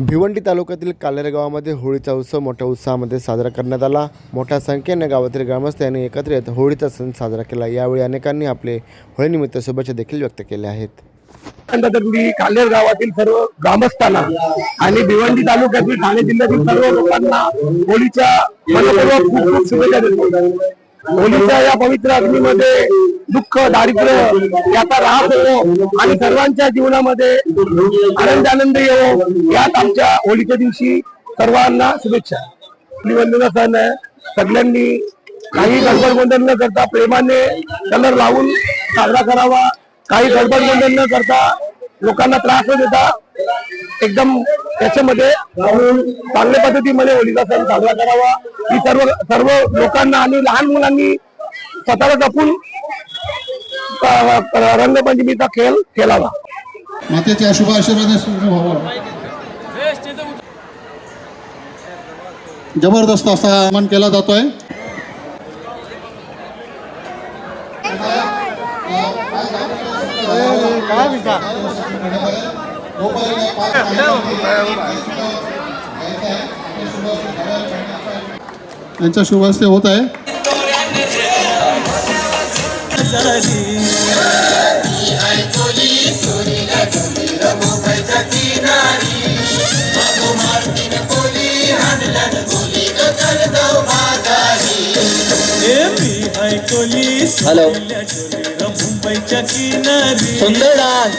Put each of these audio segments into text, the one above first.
भिवंडी तालुक्यातील कालेर गावामध्ये होळीचा उत्सव मोठ्या उत्साहामध्ये साजरा करण्यात आला. मोठ्या संख्येने गावातील ग्रामस्थ यांनी एकत्र येत होळीचा सण साजरा केला. यावेळी अनेकांनी आपले होळीनिमित्त शुभेच्छा देखील व्यक्त केल्या आहेत. मी कालेर गावातील सर्व ग्रामस्थांना आणि भिवंडी तालुक्यातील ठाणे जिल्ह्यातील सर्व लोकांना होळीच्या खूप खूप शुभेच्छा देतो. होलीच्या या पवित्र अग्नीमध्ये दुःख दारिद्र्य याचा राहत होतो आणि सर्वांच्या जीवनामध्ये आनंद आनंद येवो यात आमच्या होलीच्या दिवशी सर्वांना शुभेच्छा. होलीवंदना सण आहे सगळ्यांनी काही गडबड गोंधळ न करता प्रेमाने कलर लावून साजरा करावा. काही गडबड गोंधळ न करता लोकांना त्रास न देता एकदम त्याच्यामध्ये चांगल्या पद्धतीमध्ये होळीचा सण साजरा करावा. ही सर्व सर्व लोकांना आणि लहान मुलांनी स्वतःला जपून रंगपंचमीचा खेळ खेळावा. मातेच्या शुभ सुरू व्हावं. जबरदस्त असा मन केला जातोय. यांचा शुभ हस्ते होत आहे. हॅलो. मुंबईच्या किनारी. सुंदर डान्स.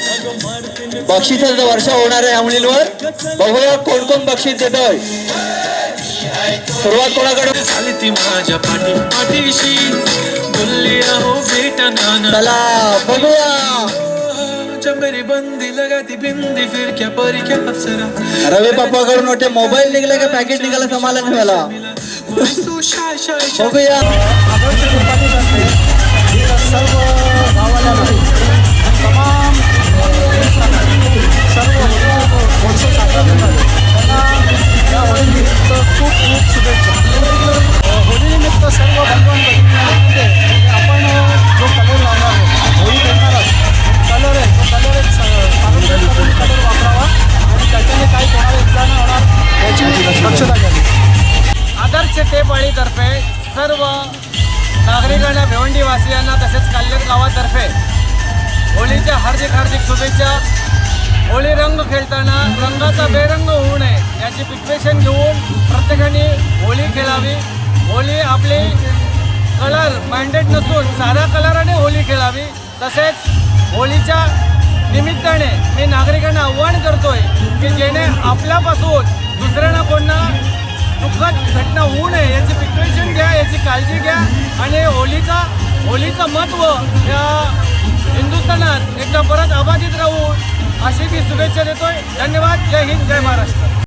बक्षिसाचं वर्ष होणार आहे मुलींवर बघूया कोण कोण बक्षीस देतोय. सुरुवात कोणाकडे? आली ती माझ्या पाठी पाठीशी. बोलली अहो बेटा नाना. चला बघूया. जब मेरी बंदी लगाती बिंदी फिर क्या परी क्या अप्सरा. रवी पप्पाकडून मोठे मोबाईल निघाले का पॅकेट निघालं शाय शाय शाय. बघूया. आदर्श टेपाळीतर्फे सर्व नागरिकांना भिवंडीवासियांना तसेच कल्याण गावातर्फे होळीच्या हार्दिक हार्दिक शुभेच्छा. होळी रंग खेळताना रंगाचा बेरंग होऊ नये याची प्रिपरेशन घेऊन प्रत्येकाने होळी खेळावी. होळी आपली कलर माइंडेड नसून साधा कलराने होळी खेळावी. तसेच होळीच्या निमित्ताने मी नागरिकांना आव्हान करतोय की जेणे आपल्यापासून दुसऱ्यांना कोणा दुःखद घटना होऊ नये याची प्रिपरेशन घ्या याची काळजी घ्या. आणि होलीचा होलीचं महत्त्व या हिंदुस्थानात एकदा परत अबाधित राहू अशी मी शुभेच्छा देतोय. धन्यवाद. जय हिंद जय महाराष्ट्र.